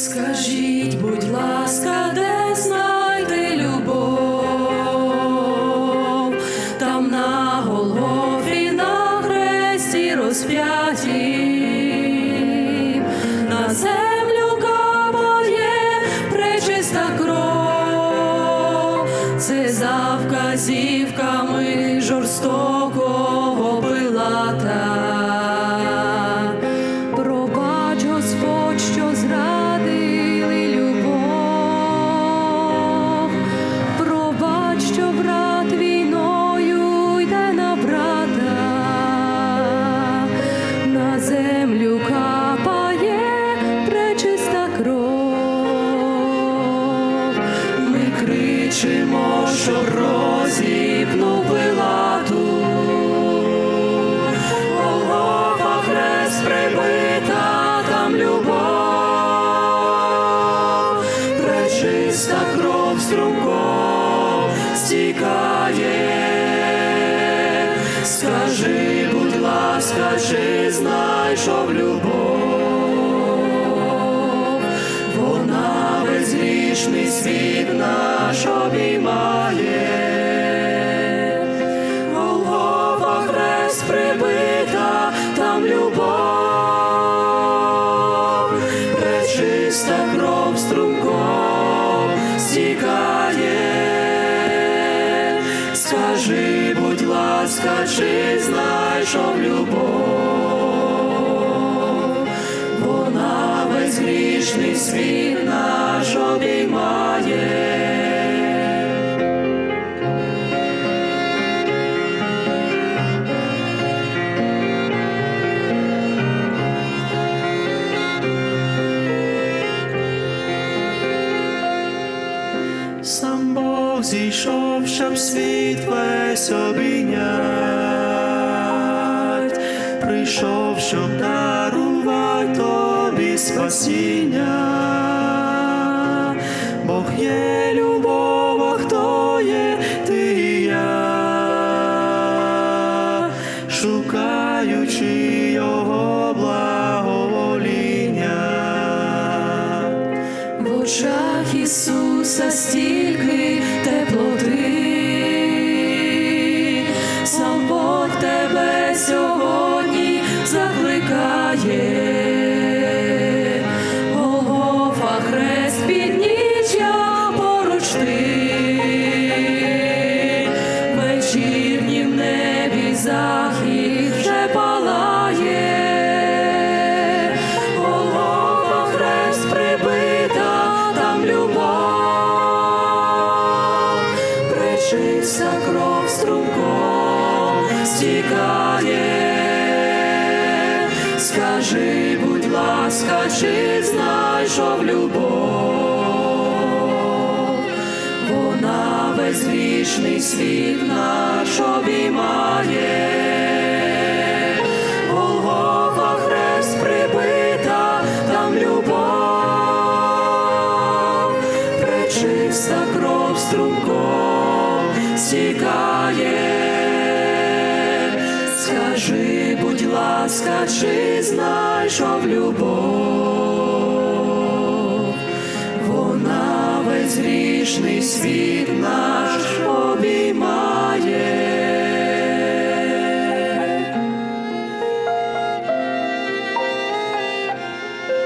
Скажіть, будь ласка, де знайти любов? Там на Голгофі, на хресті розп'яті, на землю капає пречиста кров, це за вказівками жорстокого кров. Ми кричимо, щоб розіпнув пилату. Голгофа хрест прибита, там любов, пречиста кров струмком стікає. Скажи, будь ласка, чи знайшов любов? Безгрішний світ наш обіймає. Голгофа хрест прибита, там любов, пречиста кров струмком стікає. Скажи, будь ласка, чи знайшов любов? Вона весь грішний світ наш обіймає. Сам Бог зійшов, щоб світ весь обійнять, прийшов, щоб дарувати тобі спасіння. Бог є любов, а хто є ти і я, шукаючи його благовоління. В очах Ісуса стільки теплоти, сам Бог тебе сьогодні закликає. Вечірнім небі захід вже палає. Хрест прибита, там любов, пречиста кров струмком стікає. Скажи, будь ласка, чи знайшов любов? Вона весь грішний світ ж обіймає, Голгофа хрест прибита, там любов, пречиста кров струмком стікає, скажи, будь ласка, чи знайшов любов, вона весь грішний світ.